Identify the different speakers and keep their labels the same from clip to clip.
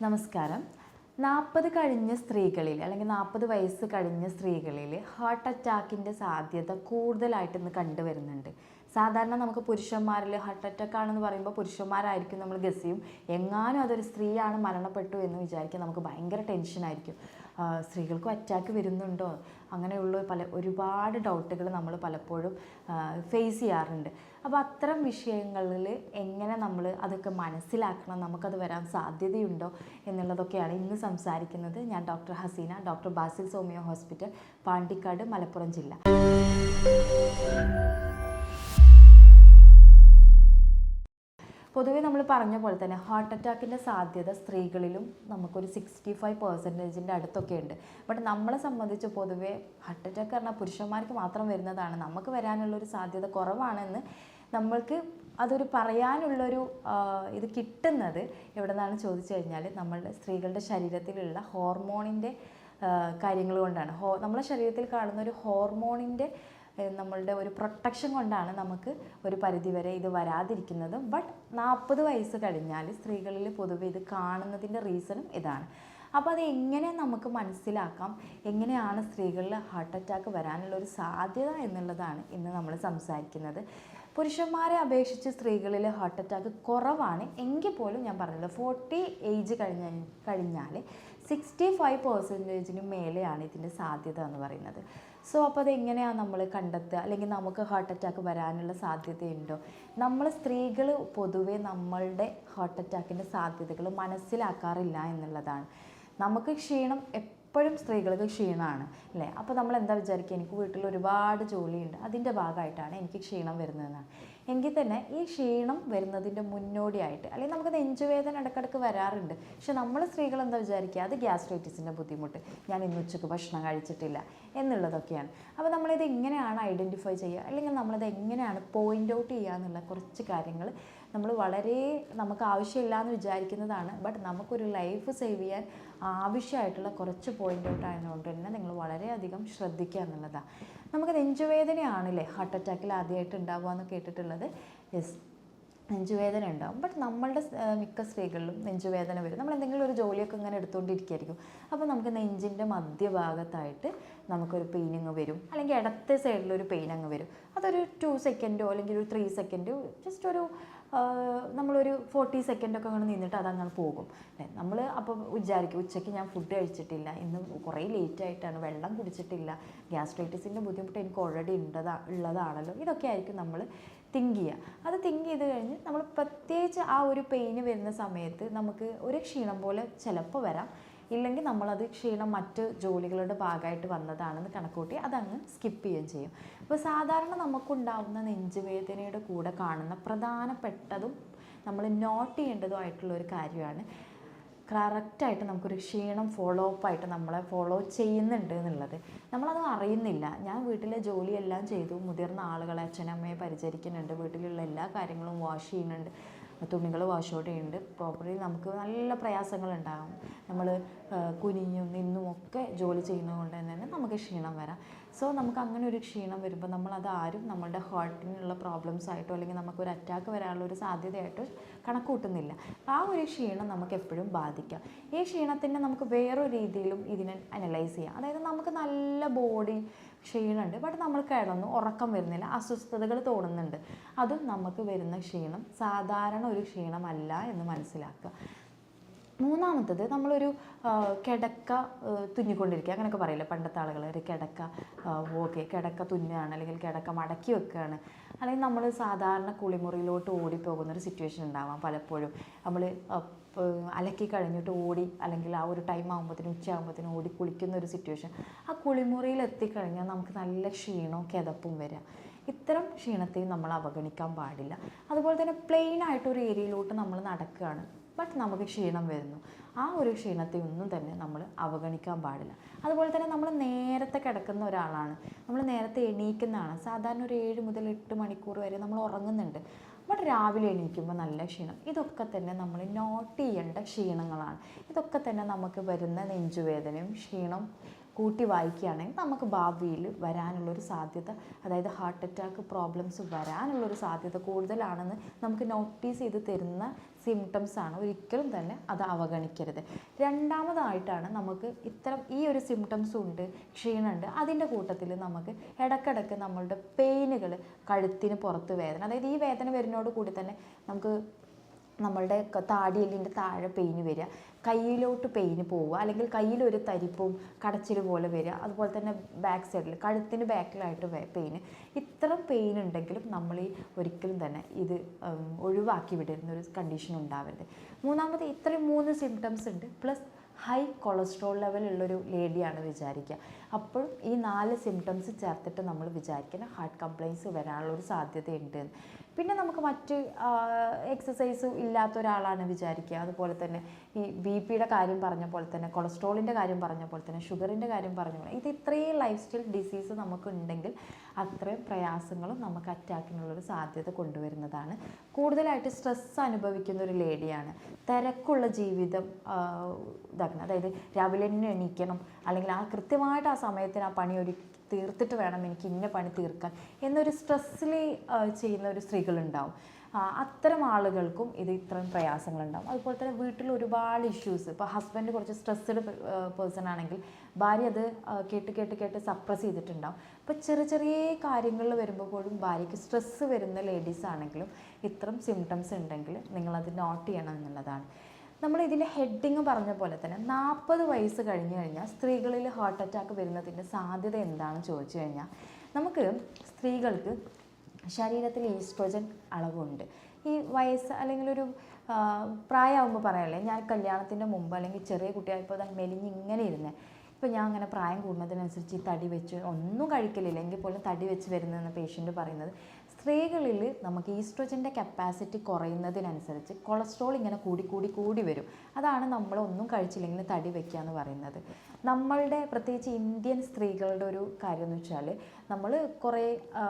Speaker 1: നമസ്കാരം. നാൽപ്പത് കഴിഞ്ഞ സ്ത്രീകളിൽ അല്ലെങ്കിൽ നാൽപ്പത് വയസ്സ് കഴിഞ്ഞ സ്ത്രീകളിൽ ഹാർട്ട് അറ്റാക്കിന്റെ സാധ്യത കൂടുതലായിട്ട് ഇന്ന് കണ്ടുവരുന്നുണ്ട്. സാധാരണ നമുക്ക് പുരുഷന്മാരിൽ ഹാർട്ട് അറ്റാക്ക് ആണെന്ന് പറയുമ്പോൾ പുരുഷന്മാരായിരിക്കും നമ്മൾ ഗസ് ചെയ്യും. എങ്ങാനും അതൊരു സ്ത്രീയാണ് മരണപ്പെട്ടു എന്ന് വിചാരിക്കാൻ നമുക്ക് ഭയങ്കര ടെൻഷനായിരിക്കും സ്ത്രീകൾക്കും അറ്റാക്ക് വരുന്നുണ്ടോ? അങ്ങനെയുള്ള പല ഒരുപാട് ഡൗട്ടുകൾ നമ്മൾ പലപ്പോഴും ഫേസ് ചെയ്യാറുണ്ട്. അപ്പോൾ അത്തരം വിഷയങ്ങളിൽ എങ്ങനെ നമ്മൾ അതൊക്കെ മനസ്സിലാക്കണം? നമുക്കത് വരാൻ സാധ്യതയുണ്ടോ? എന്നുള്ളതൊക്കെയാണ് ഇന്ന് സംസാരിക്കുന്നത് ഞാൻ ഡോക്ടർ ഹസീന ഡോക്ടർ ബാസിൽ സോമിയോ ഹോസ്പിറ്റൽ പാണ്ടിക്കാട് മലപ്പുറം ജില്ല. പൊതുവേ നമ്മൾ പറഞ്ഞ പോലെ തന്നെ ഹാർട്ട് അറ്റാക്കിന്റെ സാധ്യത സ്ത്രീകളിലും നമുക്കൊരു സിക്സ്റ്റി ഫൈവ് പെർസെന്റേജിന്റെ അടുത്തൊക്കെ ഉണ്ട്. ബട്ട് നമ്മളെ സംബന്ധിച്ച് പൊതുവേ ഹാർട്ട് അറ്റാക്ക് പറഞ്ഞാൽ പുരുഷന്മാർക്ക് മാത്രം വരുന്നതാണ്. നമുക്ക് വരാനുള്ളൊരു സാധ്യത കുറവാണെന്ന് നമ്മൾക്ക് അതൊരു പറയാനുള്ളൊരു ഇത് കിട്ടുന്നത് എവിടെ നിന്നാണ് ചോദിച്ചു കഴിഞ്ഞാൽ നമ്മളുടെ സ്ത്രീകളുടെ ശരീരത്തിലുള്ള ഹോർമോണിന്റെ കാര്യങ്ങൾ കൊണ്ടാണ്. ഹോ നമ്മളെ ശരീരത്തിൽ കാണുന്ന ഒരു ഹോർമോണിന്റെ നമ്മളുടെ ഒരു പ്രൊട്ടക്ഷൻ കൊണ്ടാണ് നമുക്ക് ഒരു പരിധിവരെ ഇത് വരാതിരിക്കുന്നത്. ബട്ട് നാൽപ്പത് വയസ്സ് കഴിഞ്ഞാൽ സ്ത്രീകളിൽ പൊതുവെ ഇത് കാണുന്നതിന്റെ റീസണും ഇതാണ്. അപ്പോൾ അത് എങ്ങനെ നമുക്ക് മനസ്സിലാക്കാം? എങ്ങനെയാണ് സ്ത്രീകളിൽ ഹാർട്ട് അറ്റാക്ക് വരാനുള്ള ഒരു സാധ്യത എന്നുള്ളതാണ് ഇന്ന് നമ്മൾ സംസാരിക്കുന്നത്. പുരുഷന്മാരെ അപേക്ഷിച്ച് സ്ത്രീകളിൽ ഹാർട്ട് അറ്റാക്ക് കുറവാണ്. എങ്കിൽ പോലും ഞാൻ പറഞ്ഞല്ലോ ഫോർട്ടി ഏജ് കഴിഞ്ഞ കഴിഞ്ഞാൽ സിക്സ്റ്റി ഫൈവ് പെർസെന്റേജിന് മേലെയാണ് ഇതിന്റെ സാധ്യത എന്ന് പറയുന്നത്. സോ അപ്പോൾ അതെങ്ങനെയാണ് നമ്മൾ കണ്ടെത്തുക? അല്ലെങ്കിൽ നമുക്ക് ഹാർട്ട് അറ്റാക്ക് വരാനുള്ള സാധ്യതയുണ്ടോ നമ്മൾ സ്ത്രീകൾ പൊതുവെ നമ്മളുടെ ഹാർട്ട് അറ്റാക്കിന്റെ സാധ്യതകൾ മനസ്സിലാക്കാറില്ല എന്നുള്ളതാണ്. നമുക്ക് ക്ഷീണം എപ്പോഴും സ്ത്രീകൾക്ക് ക്ഷീണമാണ് അല്ലേ? അപ്പോൾ നമ്മൾ എന്താ വിചാരിക്കുക? എനിക്ക് വീട്ടിൽ ഒരുപാട് ജോലിയുണ്ട് അതിന്റെ ഭാഗമായിട്ടാണ് എനിക്ക് ക്ഷീണം വരുന്നതെന്നാണ്. എങ്കിൽ തന്നെ ഈ ക്ഷീണം വരുന്നതിന്റെ മുന്നോടിയായിട്ട് അല്ലെങ്കിൽ നമുക്ക് നെഞ്ചുവേദന ഇടയ്ക്കിടയ്ക്ക് വരാറുണ്ട്. പക്ഷെ നമ്മൾ സ്ത്രീകൾ എന്താ വിചാരിക്കുക? അത് ഗ്യാസ്ട്രൈറ്റിസിന്റെ ബുദ്ധിമുട്ട്. ഞാൻ ഇന്ന് ഉച്ചയ്ക്ക് ഭക്ഷണം കഴിച്ചിട്ടില്ല എന്നുള്ളതൊക്കെയാണ്. അപ്പോൾ നമ്മളിത് എങ്ങനെയാണ് ഐഡന്റിഫൈ ചെയ്യുക? അല്ലെങ്കിൽ നമ്മളിത് എങ്ങനെയാണ് പോയിന്റ് ഔട്ട് ചെയ്യുക എന്നുള്ള കുറച്ച് കാര്യങ്ങൾ നമ്മൾ വളരെ നമുക്ക് ആവശ്യമില്ല എന്ന് വിചാരിക്കുന്നതാണ്. ബട്ട് നമുക്കൊരു ലൈഫ് സേവ് ചെയ്യാൻ ആവശ്യമായിട്ടുള്ള കുറച്ച് പോയിന്റ് ഔട്ട് ആയതുകൊണ്ട് തന്നെ നിങ്ങൾ വളരെയധികം ശ്രദ്ധിക്കുക എന്നുള്ളതാണ് നമുക്ക് നെഞ്ചുവേദനയാണല്ലേ? ഹാർട്ട് അറ്റാക്കിൽ ആദ്യമായിട്ട് ഉണ്ടാവുക എന്ന് കേട്ടിട്ടുള്ളത്. യെസ് നെഞ്ചുവേദന ഉണ്ടാവും. ബട്ട് നമ്മളുടെ മിക്ക സ്ത്രീകളിലും നെഞ്ചുവേദന വരും. നമ്മൾ എന്തെങ്കിലും ഒരു ജോലിയൊക്കെ ഇങ്ങനെ എടുത്തുകൊണ്ടിരിക്കുകയായിരിക്കും അപ്പോൾ നമുക്ക് നെഞ്ചിന്റെ മധ്യഭാഗത്തായിട്ട് നമുക്കൊരു പെയിൻ അങ്ങ് വരും. അല്ലെങ്കിൽ ഇടത്തെ സൈഡിലൊരു പെയിൻ അങ്ങ് വരും. അതൊരു ടു സെക്കൻഡോ അല്ലെങ്കിൽ ഒരു ത്രീ സെക്കൻഡോ ജസ്റ്റ് ഒരു നമ്മളൊരു ഫോർട്ടി സെക്കൻഡൊക്കെ അങ്ങനെ നിന്നിട്ട് അതങ്ങനെ പോകും. നമ്മൾ അപ്പോൾ വിചാരിക്കും ഉച്ചയ്ക്ക് ഞാൻ ഫുഡ് കഴിച്ചിട്ടില്ല. ഇന്ന് കുറേ ലേറ്റ് ആയിട്ടാണ്. വെള്ളം കുടിച്ചിട്ടില്ല. ഗ്യാസ്ട്രൈറ്റിസിന്റെ ബുദ്ധിമുട്ട് എനിക്ക് ഓൾറെഡി ഉണ്ടതാ ഉള്ളതാണല്ലോ. ഇതൊക്കെ ആയിരിക്കും നമ്മൾ തിങ്ക് ചെയ്യുക അത് തിങ്ക് ചെയ്ത് കഴിഞ്ഞ് നമ്മൾ പ്രത്യേകിച്ച് ആ ഒരു പെയിന് വരുന്ന സമയത്ത് നമുക്ക് ഒരു ക്ഷീണം പോലെ ചിലപ്പോൾ വരാം. ഇല്ലെങ്കിൽ നമ്മളത് ക്ഷീണം മറ്റ് ജോലികളുടെ ഭാഗമായിട്ട് വന്നതാണെന്ന് കണക്കൂട്ടി അതങ്ങ് സ്കിപ്പ് ചെയ്യുകയും ചെയ്യും. അപ്പോൾ സാധാരണ നമുക്കുണ്ടാവുന്ന നെഞ്ചുവേദനയുടെ കൂടെ കാണുന്ന പ്രധാനപ്പെട്ടതും നമ്മൾ നോട്ട് ചെയ്യേണ്ടതുമായിട്ടുള്ള ഒരു കാര്യമാണ്. കറക്റ്റായിട്ട് നമുക്കൊരു ക്ഷീണം ഫോളോ അപ്പായിട്ട് നമ്മളെ ഫോളോ ചെയ്യുന്നുണ്ട് എന്നുള്ളത്. നമ്മളത് അറിയുന്നില്ല. ഞാൻ വീട്ടിലെ ജോലിയെല്ലാം ചെയ്തു. മുതിർന്ന ആളുകളെ അച്ഛനമ്മയെ പരിചരിക്കുന്നുണ്ട്. വീട്ടിലുള്ള എല്ലാ കാര്യങ്ങളും വാഷ് ചെയ്യുന്നുണ്ട്. തുണികൾ വാഷ് ഔട്ട് ചെയ്യുന്നുണ്ട്. പ്രോപ്പർലി നമുക്ക് നല്ല പ്രയാസങ്ങളുണ്ടാകും നമ്മൾ കുനിഞ്ഞും നിന്നും ഒക്കെ ജോലി ചെയ്യുന്നത് കൊണ്ട് തന്നെ നമുക്ക് ക്ഷീണം വരാം. സോ നമുക്ക് അങ്ങനെ ഒരു ക്ഷീണം വരുമ്പോൾ നമ്മളത് ആരും നമ്മളുടെ ഹാർട്ടിനുള്ള പ്രോബ്ലംസ് ആയിട്ടോ അല്ലെങ്കിൽ നമുക്കൊരു അറ്റാക്ക് വരാനുള്ള ഒരു സാധ്യതയായിട്ടോ കണക്കൂട്ടുന്നില്ല. ആ ഒരു ക്ഷീണം നമുക്ക് എപ്പോഴും ബാധിക്കാം. ഈ ക്ഷീണത്തിനെ നമുക്ക് വേറൊരു രീതിയിലും ഇതിനെ അനലൈസ് ചെയ്യാം. അതായത് നമുക്ക് നല്ല ബോഡി ക്ഷീണമുണ്ട്. ബട്ട് നമ്മൾ കിടന്നു ഉറക്കം വരുന്നില്ല. അസ്വസ്ഥതകൾ തോന്നുന്നുണ്ട്. അതും നമുക്ക് വരുന്ന ക്ഷീണം സാധാരണ ഒരു ക്ഷീണമല്ല എന്ന് മനസ്സിലാക്കുക. മൂന്നാമത്തത് നമ്മളൊരു കിടക്ക തുന്നിക്കൊണ്ടിരിക്കുക. അങ്ങനെയൊക്കെ പറയില്ലേ പണ്ടത്തെ ആളുകൾ? ഒരു കിടക്ക ഓക്കെ കിടക്ക തുന്നുകയാണ്. അല്ലെങ്കിൽ കിടക്ക മടക്കി വെക്കുകയാണ്. അല്ലെങ്കിൽ നമ്മൾ സാധാരണ കുളിമുറിയിലോട്ട് ഓടിപ്പോകുന്ന ഒരു സിറ്റുവേഷൻ ഉണ്ടാവാം പലപ്പോഴും. നമ്മൾ അലക്കി കഴിഞ്ഞിട്ട് ഓടി അല്ലെങ്കിൽ ആ ഒരു ടൈം ആകുമ്പോഴത്തേനും ഉച്ചയാകുമ്പോഴത്തേനും ഓടി കുളിക്കുന്ന ഒരു സിറ്റുവേഷൻ ആ കുളിമുറിയിൽ എത്തിക്കഴിഞ്ഞാൽ നമുക്ക് നല്ല ക്ഷീണവും കിതപ്പും വരിക ഇത്തരം ക്ഷീണത്തെയും നമ്മൾ അവഗണിക്കാൻ പാടില്ല. അതുപോലെ തന്നെ പ്ലെയിൻ ആയിട്ട് ഒരു ഏരിയയിലോട്ട് നമ്മൾ നടക്കുകയാണ്. ബട്ട് നമുക്ക് ക്ഷീണം വരുന്നു. ആ ഒരു ക്ഷീണത്തെ ഒന്നും തന്നെ നമ്മൾ അവഗണിക്കാൻ പാടില്ല. അതുപോലെ തന്നെ നമ്മൾ നേരത്തെ കിടക്കുന്ന ഒരാളാണ്. നമ്മൾ നേരത്തെ എണീക്കുന്നതാണ്. സാധാരണ ഒരു ഏഴ് മുതൽ എട്ട് മണിക്കൂർ വരെ നമ്മൾ ഉറങ്ങുന്നുണ്ട്. ബട്ട് രാവിലെ എണീക്കുമ്പോൾ നല്ല ക്ഷീണം. ഇതൊക്കെ തന്നെ നമ്മൾ നോട്ട് ചെയ്യേണ്ട ക്ഷീണങ്ങളാണ്. ഇതൊക്കെ തന്നെ നമുക്ക് വരുന്ന നെഞ്ചുവേദനയും ക്ഷീണം കൂട്ടി വായിക്കുകയാണെങ്കിൽ നമുക്ക് ഭാവിയിൽ വരാനുള്ളൊരു സാധ്യത അതായത് ഹാർട്ട് അറ്റാക്ക് പ്രോബ്ലംസ് വരാനുള്ളൊരു സാധ്യത കൂടുതലാണെന്ന് നമുക്ക് നോട്ടീസ് ചെയ്ത് തരുന്ന സിംറ്റംസ് ആണ് ഒരിക്കലും തന്നെ അത് അവഗണിക്കരുത്. രണ്ടാമതായിട്ടാണ് നമുക്ക് ഇത്തരം ഈ ഒരു സിംറ്റംസ് ഉണ്ട് ക്ഷീണമുണ്ട് അതിന്റെ കൂട്ടത്തിൽ നമുക്ക് ഇടക്കിടക്ക് നമ്മളുടെ പെയിനുകൾ കഴുത്തിന് പുറത്ത് വേദന. അതായത് ഈ വേദന വരുന്നതോട് കൂടി തന്നെ നമുക്ക് നമ്മളുടെ താടിയെല്ലിന്റെ താഴെ പെയിന് വരിക. കയ്യിലോട്ട് പെയിന് പോവുക. അല്ലെങ്കിൽ കയ്യിലൊരു തരിപ്പും കടച്ചിൽ പോലെ വരിക. അതുപോലെ തന്നെ ബാക്ക് സൈഡിൽ കഴുത്തിന് ബാക്കിലായിട്ട് പെയിന്. ഇത്തരം പെയിൻ ഉണ്ടെങ്കിലും നമ്മൾ ഈ ഒരിക്കലും തന്നെ ഇത് ഒഴിവാക്കി വിടുന്ന ഒരു കണ്ടീഷൻ ഉണ്ടാവരുത്. മൂന്നാമത് ഇത്രയും മൂന്ന് സിംറ്റംസ് ഉണ്ട്. പ്ലസ് ഹൈ കൊളസ്ട്രോൾ ലെവലുള്ളൊരു ലേഡിയാണ് വിചാരിക്കുക. അപ്പോൾ ഈ നാല് സിംറ്റംസ് ചേർത്തിട്ട് നമ്മൾ വിചാരിക്കണം ഹാർട്ട് കംപ്ലൈൻസ് വരാനുള്ള ഒരു സാധ്യതയുണ്ട്. പിന്നെ നമുക്ക് മറ്റ് എക്സസൈസ് ഇല്ലാത്ത ഒരാളാണ് വിചാരിക്കുക. അതുപോലെ തന്നെ ഈ ബി പിയുടെ കാര്യം പറഞ്ഞ പോലെ തന്നെ കൊളസ്ട്രോളിന്റെ കാര്യം പറഞ്ഞ പോലെ തന്നെ ഷുഗറിന്റെ കാര്യം പറഞ്ഞ പോലെ ഇത് ഇത്രയും ലൈഫ് സ്റ്റൈൽ ഡിസീസ് നമുക്ക് ഉണ്ടെങ്കിൽ അത്രയും പ്രയാസങ്ങളും നമുക്ക് അറ്റാക്കിനുള്ളൊരു സാധ്യത കൊണ്ടുവരുന്നതാണ്. കൂടുതലായിട്ട് സ്ട്രെസ് അനുഭവിക്കുന്ന ഒരു ലേഡിയാണ് തിരക്കുള്ള ജീവിതം ഇതാക്കുന്നത് അതായത് രാവിലെ തന്നെ എണീക്കണം അല്ലെങ്കിൽ ആ കൃത്യമായിട്ട് ആ സമയത്തിന് ആ പണി ഒരു തീർത്തിട്ട് വേണം എനിക്ക് ഇന്ന പണി തീർക്കാൻ എന്നൊരു സ്ട്രെസ്സിലി ചെയ്യുന്ന ഒരു സ്ത്രീകളുണ്ടാവും. അത്തരം ആളുകൾക്കും ഇത് ഇത്രയും പ്രയാസങ്ങളുണ്ടാവും. അതുപോലെ തന്നെ വീട്ടിൽ ഒരുപാട് ഇഷ്യൂസ് ഇപ്പോൾ ഹസ്ബൻഡ് കുറച്ച് സ്ട്രെസ്ഡ് പേഴ്സൺ ആണെങ്കിൽ ഭാര്യ അത് കേട്ട് കേട്ട് കേട്ട് സപ്രസ് ചെയ്തിട്ടുണ്ടാവും. അപ്പോൾ ചെറിയ ചെറിയ കാര്യങ്ങളിൽ വരുമ്പോൾ പോലും ഭാര്യയ്ക്ക് സ്ട്രെസ്സ് വരുന്ന ലേഡീസ് ആണെങ്കിലും ഇത്തരം സിംറ്റംസ് ഉണ്ടെങ്കിൽ നിങ്ങളത് നോട്ട് ചെയ്യണം എന്നുള്ളതാണ്. നമ്മൾ ഇതിന്റെ ഹെഡിങ് പറഞ്ഞ പോലെ തന്നെ നാൽപ്പത് വയസ്സ് കഴിഞ്ഞു കഴിഞ്ഞാൽ സ്ത്രീകളിൽ ഹാർട്ട് അറ്റാക്ക് വരുന്നതിന്റെ സാധ്യത എന്താണെന്ന് ചോദിച്ചു കഴിഞ്ഞാൽ നമുക്ക് സ്ത്രീകൾക്ക് ശരീരത്തിൽ ഈസ്ട്രോജൻ അളവുണ്ട്. ഈ വയസ്സ് അല്ലെങ്കിൽ ഒരു പ്രായമാകുമ്പോൾ പറയാമല്ലേ ഞാൻ കല്യാണത്തിന്റെ മുമ്പ് അല്ലെങ്കിൽ ചെറിയ കുട്ടിയായപ്പോൾ തന്നെ മെലിഞ്ഞ് ഇങ്ങനെ ഇരുന്നേ. ഇപ്പോൾ ഞാൻ അങ്ങനെ പ്രായം കൂടുന്നതിനനുസരിച്ച് ഈ തടി വെച്ച് ഒന്നും കഴിക്കലില്ല. എങ്കിൽ പോലും തടി വെച്ച് വരുന്നതെന്ന് പേഷ്യന്റ് പറയുന്നത് സ്ത്രീകളിൽ നമുക്ക് ഈസ്ട്രോജന്റെ കപ്പാസിറ്റി കുറയുന്നതിനനുസരിച്ച് കൊളസ്ട്രോൾ ഇങ്ങനെ കൂടി കൂടി കൂടി വരും. അതാണ് നമ്മൾ ഒന്നും കഴിച്ചില്ലെങ്കിൽ തടി വയ്ക്കുക എന്ന് പറയുന്നത്. നമ്മളുടെ പ്രത്യേകിച്ച് ഇന്ത്യൻ സ്ത്രീകളുടെ ഒരു കാര്യം എന്ന് വെച്ചാൽ നമ്മൾ കുറേ ആ,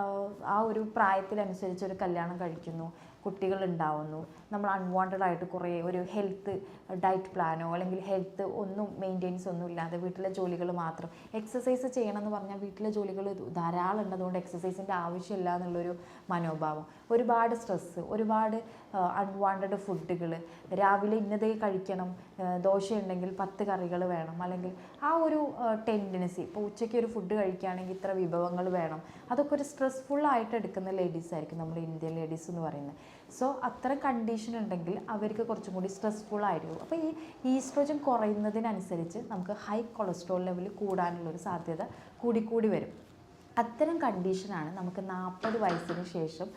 Speaker 1: ഒരു പ്രായത്തിനനുസരിച്ച് ഒരു കല്യാണം കഴിക്കുന്നു. കുട്ടികൾ ഉണ്ടാവുന്നു നമ്മൾ അൺവാണ്ടഡ് ആയിട്ട് കുറേ ഒരു ഹെൽത്ത് ഡയറ്റ് പ്ലാനോ അല്ലെങ്കിൽ ഹെൽത്ത് ഒന്നും മെയിന്റെയിൻസ് ഒന്നും ഇല്ലാതെ വീട്ടിലെ ജോലികൾ മാത്രം. എക്സസൈസ് ചെയ്യണം എന്ന് പറഞ്ഞാൽ വീട്ടിലെ ജോലികൾ ധാരാളം ഉണ്ടതുകൊണ്ട് എക്സസൈസിന്റെ ആവശ്യമില്ല എന്നുള്ളൊരു മനോഭാവം. ഒരുപാട് സ്ട്രെസ്സ് ഒരുപാട് അൺവാണ്ടഡ് ഫുഡുകൾ രാവിലെ ഇന്നതേ കഴിക്കണം ആ, ദോശയുണ്ടെങ്കിൽ പത്ത് കറികൾ വേണം. അല്ലെങ്കിൽ ആ ഒരു ടെൻഡൻസി ഇപ്പോൾ ഉച്ചയ്ക്ക് ഒരു ഫുഡ് കഴിക്കുകയാണെങ്കിൽ ഇത്ര വിഭവങ്ങൾ വേണം. അതൊക്കെ ഒരു സ്ട്രെസ്ഫുൾ ആയിട്ട് എടുക്കുന്ന ലേഡീസ് ആയിരിക്കും. നമ്മൾ ഇന്ത്യൻ ലേഡീസ് എന്ന് പറയുന്നത്. സോ അത്തരം കണ്ടീഷൻ ഉണ്ടെങ്കിൽ അവർക്ക് കുറച്ചും കൂടി സ്ട്രെസ്ഫുൾ ആയിരിക്കും. അപ്പോൾ ഈ ഈസ്ട്രോജൻ കുറയുന്നതിനനുസരിച്ച് നമുക്ക് ഹൈ കൊളസ്ട്രോൾ ലെവൽ കൂടാനുള്ളൊരു സാധ്യത കൂടിക്കൂടി വരും. അത്തരം കണ്ടീഷനാണ് നമുക്ക് നാൽപ്പത് വയസ്സിന് ശേഷം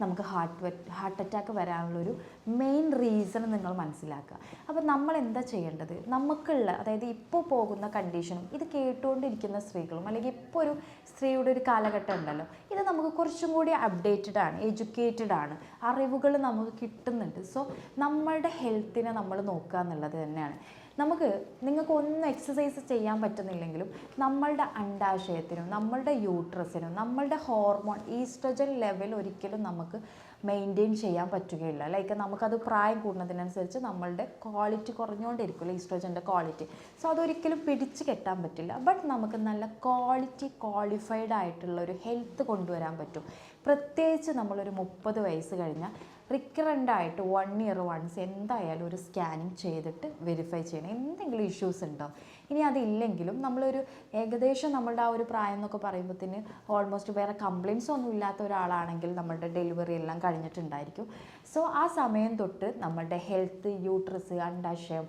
Speaker 1: നമുക്ക് ഹാർട്ട് ഹാർട്ട് അറ്റാക്ക് വരാനുള്ള ഒരു മെയിൻ റീസൺ നിങ്ങൾ മനസ്സിലാക്കുക. അപ്പോൾ നമ്മൾ എന്താ ചെയ്യേണ്ടത്? നമുക്കുള്ള അതായത് ഇപ്പോൾ പോകുന്ന കണ്ടീഷനും ഇത് കേട്ടുകൊണ്ടിരിക്കുന്ന സ്ത്രീകളും അല്ലെങ്കിൽ ഇപ്പോൾ ഒരു സ്ത്രീയുടെ ഒരു കാലഘട്ടം ഉണ്ടല്ലോ ഇത് നമുക്ക് കുറച്ചും കൂടി അപ്ഡേറ്റഡ് ആണ് എഡ്യൂക്കേറ്റഡ് ആണ്. അറിവുകൾ നമുക്ക് കിട്ടുന്നുണ്ട്. സോ നമ്മളുടെ ഹെൽത്തിനെ നമ്മൾ നോക്കുക എന്നുള്ളത് തന്നെയാണ്. നമുക്ക് നിങ്ങൾക്ക് ഒന്നും എക്സസൈസ് ചെയ്യാൻ പറ്റുന്നില്ലെങ്കിലും നമ്മളുടെ അണ്ടാശയത്തിനും നമ്മളുടെ യൂട്രസിനും നമ്മളുടെ ഹോർമോൺ ഈസ്ട്രജൻ ലെവൽ ഒരിക്കലും നമുക്ക് മെയിന്റെയിൻ ചെയ്യാൻ പറ്റുകയില്ല. ലൈക്ക് നമുക്കത് പ്രായം കൂടുന്നതിനനുസരിച്ച് നമ്മളുടെ ക്വാളിറ്റി കുറഞ്ഞുകൊണ്ടിരിക്കുമല്ലോ ഈസ്ട്രോജന്റെ ക്വാളിറ്റി സോ അതൊരിക്കലും പിടിച്ച് കെട്ടാൻ പറ്റില്ല. ബട്ട് നമുക്ക് നല്ല ക്വാളിറ്റി ക്വാളിഫൈഡ് ആയിട്ടുള്ള ഒരു ഹെൽത്ത് കൊണ്ടുവരാൻ പറ്റും. പ്രത്യേകിച്ച് നമ്മളൊരു മുപ്പത് വയസ്സ് കഴിഞ്ഞാൽ റിക്കറന്റ് ആയിട്ട് വൺ ഇയർ വൺസ് എന്തായാലും ഒരു സ്കാനിങ് ചെയ്തിട്ട് വെരിഫൈ ചെയ്യണം. എന്തെങ്കിലും ഇഷ്യൂസ് ഉണ്ടോ? ഇനി അതില്ലെങ്കിലും നമ്മളൊരു ഏകദേശം നമ്മളുടെ ആ ഒരു പ്രായം എന്നൊക്കെ പറയുമ്പോഴത്തേന് ഓൾമോസ്റ്റ് വേറെ കംപ്ലയിൻസ് ഒന്നും ഇല്ലാത്ത ഒരാളാണെങ്കിൽ നമ്മളുടെ ഡെലിവറി എല്ലാം കഴിഞ്ഞിട്ടുണ്ടായിരിക്കും. സോ ആ സമയം തൊട്ട് നമ്മളുടെ ഹെൽത്ത് യൂട്രസ് അണ്ടാശയം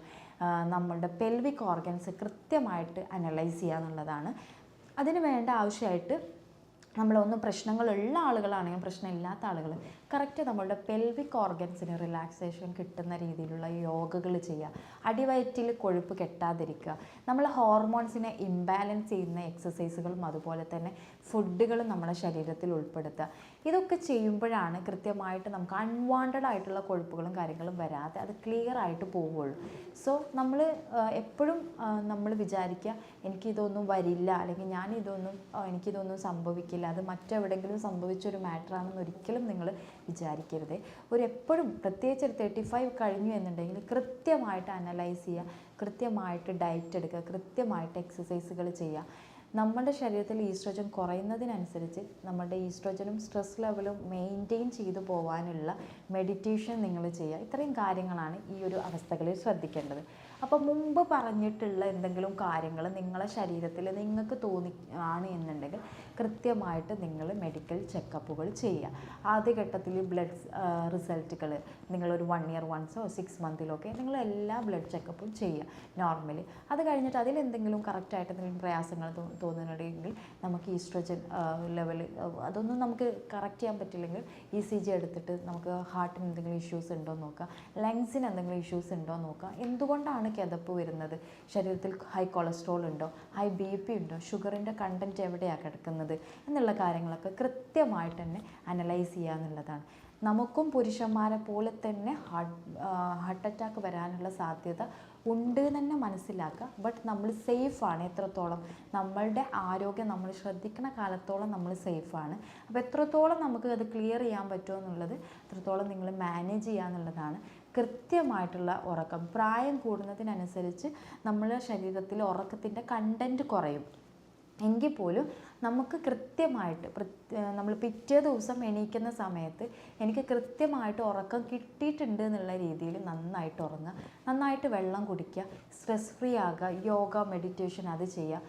Speaker 1: നമ്മളുടെ പെൽവിക് ഓർഗൻസ് കൃത്യമായിട്ട് അനലൈസ് ചെയ്യുക എന്നുള്ളതാണ് അതിന് വേണ്ട ആവശ്യമായിട്ട് നമ്മളൊന്നും പ്രശ്നങ്ങളുള്ള ആളുകളാണെങ്കിൽ പ്രശ്നമില്ലാത്ത ആളുകൾ കറക്റ്റ് നമ്മളുടെ പെൽവിക് ഓർഗൻസിന് റിലാക്സേഷൻ കിട്ടുന്ന രീതിയിലുള്ള യോഗകൾ ചെയ്യുക. അടിവയറ്റിൽ കൊഴുപ്പ് കെട്ടാതിരിക്കുക. നമ്മൾ ഹോർമോൺസിനെ ഇംബാലൻസ് ചെയ്യുന്ന എക്സസൈസുകളും അതുപോലെ തന്നെ ഫുഡുകളും നമ്മുടെ ശരീരത്തിൽ ഉൾപ്പെടുത്തുക. ഇതൊക്കെ ചെയ്യുമ്പോഴാണ് കൃത്യമായിട്ട് നമുക്ക് അൺവാണ്ടഡ് ആയിട്ടുള്ള കൊഴുപ്പുകളും കാര്യങ്ങളും വരാതെ അത് ക്ലിയർ ആയിട്ട് പോവുള്ളൂ. സോ നമ്മൾ എപ്പോഴും നമ്മൾ വിചാരിക്കുക എനിക്കിതൊന്നും വരില്ല അല്ലെങ്കിൽ ഞാൻ ഇതൊന്നും എനിക്കിതൊന്നും സംഭവിക്കില്ല അത് മറ്റെവിടെയെങ്കിലും സംഭവിച്ചൊരു മാറ്ററാണെന്ന് ഒരിക്കലും നിങ്ങൾ വിചാരിക്കരുത്. ഒരു എപ്പോഴും പ്രത്യേകിച്ച് ഒരു തേർട്ടി ഫൈവ് കഴിഞ്ഞു എന്നുണ്ടെങ്കിൽ കൃത്യമായിട്ട് അനലൈസ് ചെയ്യുക കൃത്യമായിട്ട് ഡയറ്റ് എടുക്കുക കൃത്യമായിട്ട് എക്സസൈസുകൾ ചെയ്യുക. നമ്മുടെ ശരീരത്തിൽ ഈസ്ട്രോജൻ കുറയുന്നതിനനുസരിച്ച് നമ്മുടെ ഈസ്ട്രോജനും സ്ട്രെസ് ലെവലും മെയിന്റെയിൻ ചെയ്തു പോകാനുള്ള മെഡിറ്റേഷൻ നിങ്ങൾ ചെയ്യുക. ഇത്രയും കാര്യങ്ങളാണ് ഈ ഒരു അവസ്ഥകളിൽ ശ്രദ്ധിക്കേണ്ടത്. അപ്പോൾ മുമ്പ് പറഞ്ഞിട്ടുള്ള എന്തെങ്കിലും കാര്യങ്ങൾ നിങ്ങളെ ശരീരത്തിൽ നിങ്ങൾക്ക് തോന്നി ആണ് എന്നുണ്ടെങ്കിൽ കൃത്യമായിട്ട് നിങ്ങൾ മെഡിക്കൽ ചെക്കപ്പുകൾ ചെയ്യുക. ആദ്യഘട്ടത്തിൽ ബ്ലഡ് റിസൾട്ടുകൾ നിങ്ങളൊരു one year once or six മന്തിലൊക്കെ നിങ്ങൾ എല്ലാ ബ്ലഡ് ചെക്കപ്പും ചെയ്യുക നോർമലി അത് കഴിഞ്ഞിട്ട് അതിലെന്തെങ്കിലും കറക്റ്റായിട്ട് എന്തെങ്കിലും പ്രയാസങ്ങൾ തോന്നുന്നുണ്ടെങ്കിൽ നമുക്ക് ഈസ്ട്രോജൻ ലെവൽ അതൊന്നും നമുക്ക് കറക്റ്റ് ചെയ്യാൻ പറ്റില്ലെങ്കിൽ ഇ സി ജി എടുത്തിട്ട് നമുക്ക് ഹാർട്ടിന് എന്തെങ്കിലും ഇഷ്യൂസ് ഉണ്ടോ എന്ന് നോക്കുക. ലങ്സിന് എന്തെങ്കിലും ഇഷ്യൂസ് ഉണ്ടോ എന്ന് നോക്കുക. എന്തുകൊണ്ടാണ് കിതപ്പ് വരുന്നത്? ശരീരത്തിൽ ഹൈ കൊളസ്ട്രോൾ ഉണ്ടോ? ഹൈ ബി പി ഉണ്ടോ? ഷുഗറിന്റെ കണ്ടന്റ് എവിടെയാണ് കിടക്കുന്നത്? എന്നുള്ള കാര്യങ്ങളൊക്കെ കൃത്യമായിട്ട് തന്നെ അനലൈസ് ചെയ്യുക എന്നുള്ളതാണ്. നമുക്കും പുരുഷന്മാരെ പോലെ തന്നെ ഹാർട്ട് ഹാർട്ട് അറ്റാക്ക് വരാനുള്ള സാധ്യത ഉണ്ട് തന്നെ മനസ്സിലാക്കുക. ബട്ട് നമ്മൾ സേഫാണ് എത്രത്തോളം. നമ്മളുടെ ആരോഗ്യം നമ്മൾ ശ്രദ്ധിക്കുന്ന കാലത്തോളം നമ്മൾ സേഫാണ് അപ്പോൾ എത്രത്തോളം നമുക്ക് അത് ക്ലിയർ ചെയ്യാൻ പറ്റുമോ എന്നുള്ളത് എത്രത്തോളം നിങ്ങൾ മാനേജ് ചെയ്യുക എന്നുള്ളതാണ് കൃത്യമായിട്ടുള്ള ഉറക്കം. പ്രായം കൂടുന്നതിനനുസരിച്ച് നമ്മുടെ ശരീരത്തിൽ ഉറക്കത്തിന്റെ കണ്ടന്റ് കുറയും. എങ്കിൽ പോലും നമുക്ക് കൃത്യമായിട്ട് നമ്മൾ പിറ്റേ ദിവസം എണീക്കുന്ന സമയത്ത് എനിക്ക് കൃത്യമായിട്ട് ഉറക്കം കിട്ടിയിട്ടുണ്ട് എന്നുള്ള രീതിയിൽ നന്നായിട്ട് ഉറങ്ങുക നന്നായിട്ട് വെള്ളം കുടിക്കുക സ്ട്രെസ് ഫ്രീ ആകുക യോഗ മെഡിറ്റേഷൻ അത് ചെയ്യുക.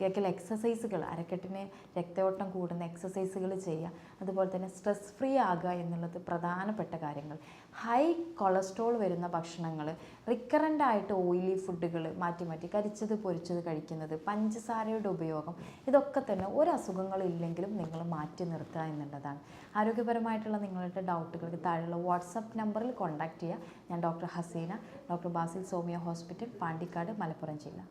Speaker 1: കേക്കിൽ എക്സസൈസുകൾ അരക്കെട്ടിന് രക്തയോട്ടം കൂടുന്ന എക്സസൈസുകൾ ചെയ്യുക. അതുപോലെ തന്നെ സ്ട്രെസ് ഫ്രീ ആകുക എന്നുള്ളത് പ്രധാനപ്പെട്ട കാര്യങ്ങൾ. ഹൈ കൊളസ്ട്രോൾ വരുന്ന ഭക്ഷണങ്ങൾ റിക്കറന്റ് ആയിട്ട് ഓയിലി ഫുഡുകൾ മാറ്റി മാറ്റി കരിച്ചത് പൊരിച്ചത് കഴിക്കുന്നത് പഞ്ചസാരയുടെ ഉപയോഗം ഇതൊക്കെ തന്നെ ഒരു അസുഖങ്ങളില്ലെങ്കിലും നിങ്ങൾ മാറ്റി നിർത്തുക എന്നുള്ളതാണ്. ആരോഗ്യപരമായിട്ടുള്ള നിങ്ങളുടെ ഡൗട്ടുകൾക്ക് താഴെയുള്ള വാട്സപ്പ് നമ്പറിൽ കോൺടാക്റ്റ് ചെയ്യുക. ഞാൻ ഡോക്ടർ ഹസീന ഡോക്ടർ ബാസിൽ സോമിയ ഹോസ്പിറ്റൽ പാണ്ടിക്കാട് മലപ്പുറം ജില്ല.